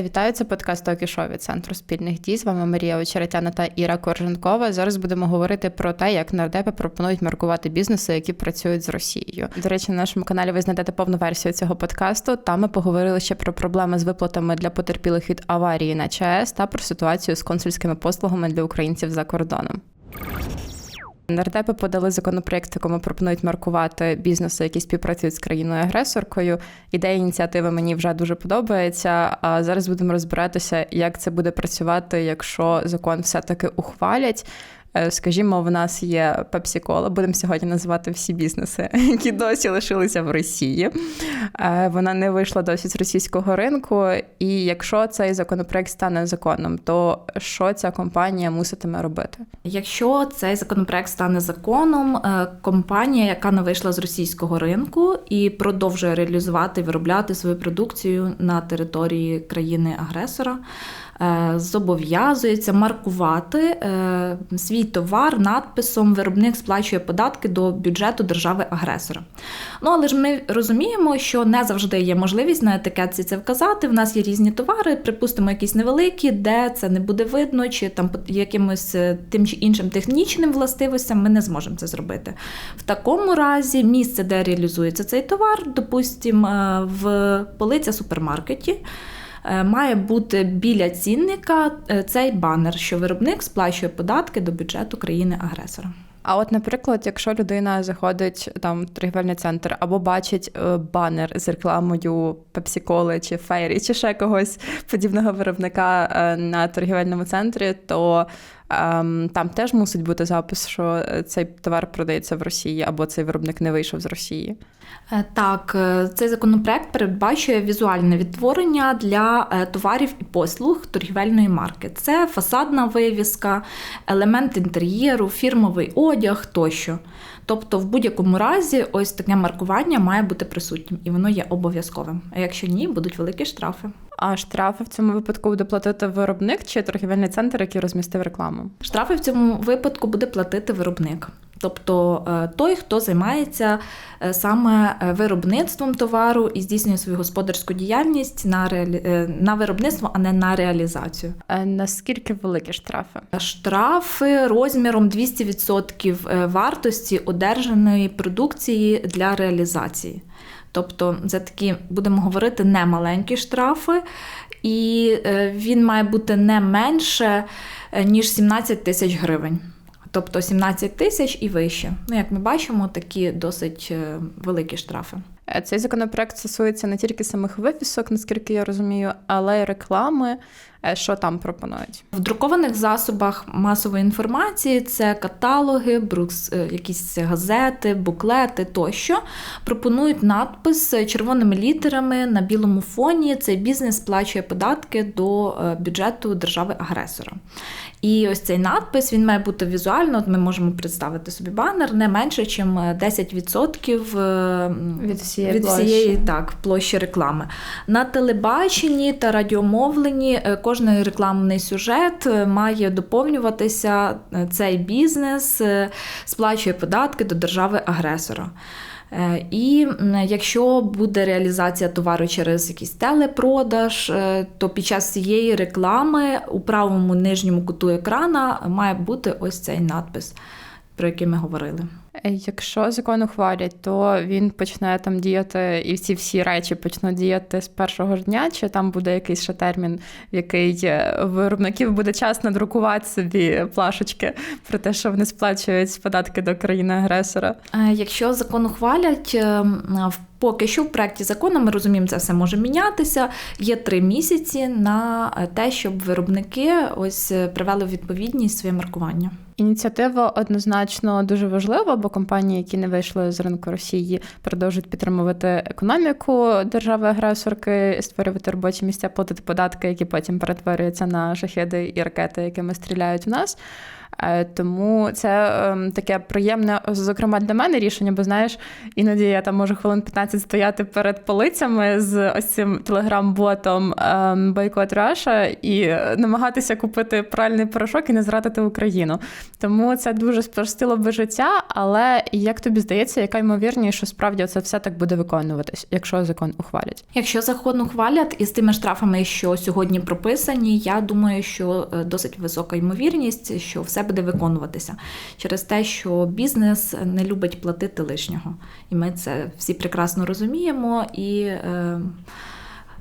Вітаю, це подкаст «Токі-шоу» від центру спільних дій. З вами Марія Очеретяна та Іра Корженкова. Зараз будемо говорити про те, як нардепи пропонують маркувати бізнеси, які працюють з Росією. До речі, на нашому каналі ви знайдете повну версію цього подкасту. Там ми поговорили ще про проблеми з виплатами для потерпілих від аварії на ЧАЕС та про ситуацію з консульськими послугами для українців за кордоном. Нардепи подали законопроект, в якому пропонують маркувати бізнеси, які співпрацюють з країною-агресоркою. Ідея ініціативи мені вже дуже подобається. А зараз будемо розбиратися, як це буде працювати, якщо закон все-таки ухвалять. Е, скажімо, в нас є Пепсі-кола, будемо сьогодні називати всі бізнеси, які досі лишилися в Росії. Е, вона не вийшла досі з російського ринку. І якщо цей законопроект стане законом, то що ця компанія муситиме робити? Якщо цей законопроект стане законом, е, компанія, яка не вийшла з російського ринку і продовжує реалізувати виробляти свою продукцію на території країни-агресора. Е, зобов'язується маркувати е, свій товар надписом Виробник сплачує податки до бюджету держави-агресора. Ну, але ж ми розуміємо, що не завжди є можливість на етикетці це вказати. В нас є різні товари, припустимо, якісь невеликі, де це не буде видно, чи там якимось е, тим чи іншим технічним властивостям ми не зможемо це зробити. В такому разі місце, де реалізується цей товар, допустимо, в полиця супермаркеті. Е, має бути біля цінника е, цей банер, що виробник сплачує податки до бюджету країни-агресора. А от, наприклад, якщо людина заходить там в торгівельний центр або бачить е, банер з рекламою Пепсі-коли чи Фейрі, чи ще когось подібного виробника на торгівельному центрі, то там теж мусить бути запис, що цей товар продається в Росії або цей виробник не вийшов з Росії. Е, так, е, цей законопроект передбачує візуальне відтворення для е, товарів і послуг торгівельної марки. Це фасадна вивіска, елемент інтер'єру, фірмовий одяг тощо. Тобто, в будь-якому разі, ось таке маркування має бути присутнім, і воно є обов'язковим. А якщо ні, будуть великі штрафи. А штрафи в цьому випадку буде платити виробник чи торгівельний центр, який розмістив рекламу? Штрафи в цьому випадку буде платити виробник. Тобто е, той, хто займається е, саме е, виробництвом товару і здійснює свою господарську діяльність на реалі... на виробництво, а не на реалізацію. А наскільки великі штрафи? Штрафи розміром 200% вартості одержаної продукції для реалізації. Тобто, це такі, будемо говорити, немаленькі штрафи, і він має бути не менше, ніж 17 тисяч гривень тобто 17 тисяч і вище. Ну, як ми бачимо, такі досить е, великі штрафи. Е, цей законопроект стосується не тільки самих випісок, наскільки я розумію, але й реклами. Е, що там пропонують в друкованих засобах масової інформації? Це каталоги, брукс, якісь газети, буклети тощо пропонують надпис червоними літерами на білому фоні. Цей бізнес сплачує податки до бюджету держави-агресора. І ось цей надпис він має бути візуально. От Ми можемо представити собі банер не менше, ніж 10% е, від всієї від площі. так, площі реклами. На телебаченні та радіомовленні е, кожний рекламний сюжет е, має доповнюватися цей бізнес, сплачує податки до держави-агресора. Е, і якщо буде реалізація товару через якийсь телепродаж, е, то під час цієї реклами у правому нижньому куту екрана має бути ось цей надпис, про які ми говорили. Якщо закон ухвалять, то він почне там діяти, і ці всі речі почнуть діяти з першого ж дня, чи там буде якийсь ще термін, в який е, виробників буде час надрукувати собі плашечки про те, що вони сплачують податки до країни-агресора? Е, якщо закон ухвалять, е, Поки що в проєкті закону ми розуміємо, це все може мінятися. Є три місяці на те, щоб виробники ось привели відповідність своє маркування. Ініціатива однозначно дуже важлива, бо компанії, які не вийшли з ринку Росії, продовжують підтримувати економіку держави-агресорки, створювати робочі місця, платити податки, які потім перетворюються на шахеди і ракети, якими стріляють в нас. Е, Тому це ем, таке приємне, зокрема для мене рішення, бо знаєш, іноді я там можу хвилин 15 стояти перед полицями з ось цим телеграм-ботом ем, Бойкот Раша і намагатися купити пральний порошок і не зрадити Україну. Тому це дуже спростило би життя. Але як тобі здається, яка ймовірність, що справді це все так буде виконуватись, якщо закон ухвалять? Якщо закон ухвалять із тими штрафами, що сьогодні прописані, я думаю, що е, досить висока ймовірність, що все буде виконуватися через те, що бізнес не любить платити лишнього, і ми це всі прекрасно розуміємо і. Е,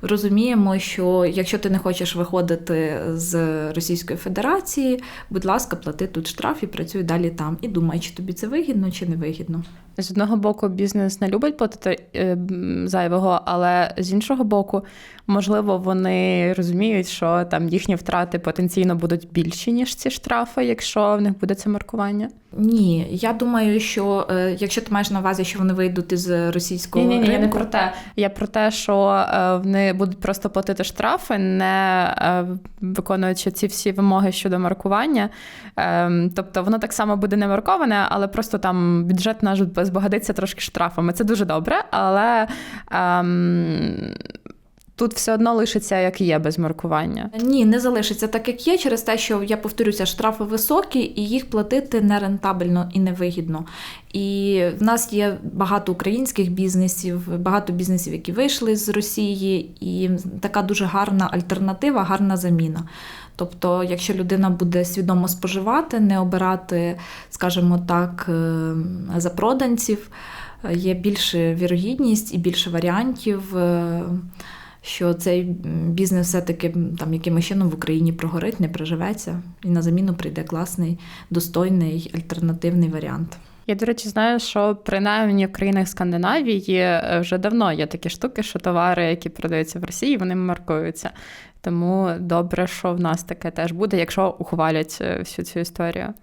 Розуміємо, що якщо ти не хочеш виходити з Російської Федерації, будь ласка, плати тут штраф і працюй далі там. І думай, чи тобі це вигідно, чи не вигідно. З одного боку, бізнес не любить платити е, зайвого, але з іншого боку, можливо, вони розуміють, що там їхні втрати потенційно будуть більші, ніж ці штрафи, якщо в них буде це маркування. Ні, я думаю, що е, якщо ти маєш на увазі, що вони вийдуть із російського Ні, ні, ні, я не про те. Я про те, що е, вони будуть просто платити штрафи, не е, виконуючи ці всі вимоги щодо маркування. Е, тобто воно так само буде не марковане, але просто там бюджет наш збагатиться трошки штрафами. Це дуже добре, але. ем, Тут все одно лишиться, як є, без маркування. Ні, не залишиться так, як є, через те, що я повторюся, штрафи високі, і їх платити нерентабельно і невигідно. І в нас є багато українських бізнесів, багато бізнесів, які вийшли з Росії, і така дуже гарна альтернатива, гарна заміна. Тобто, якщо людина буде свідомо споживати, не обирати, скажімо так, е, запроданців, е, є більше вірогідність і більше варіантів. е, що цей бізнес все-таки там якимось чином в Україні прогорить, не приживеться, і на заміну прийде класний, достойний альтернативний варіант. Я, до речі, знаю, що принаймні в країнах Скандинавії е, вже давно є такі штуки, що товари, які продаються в Росії, вони маркуються. Тому добре, що в нас таке теж буде, якщо ухвалять е, всю цю історію.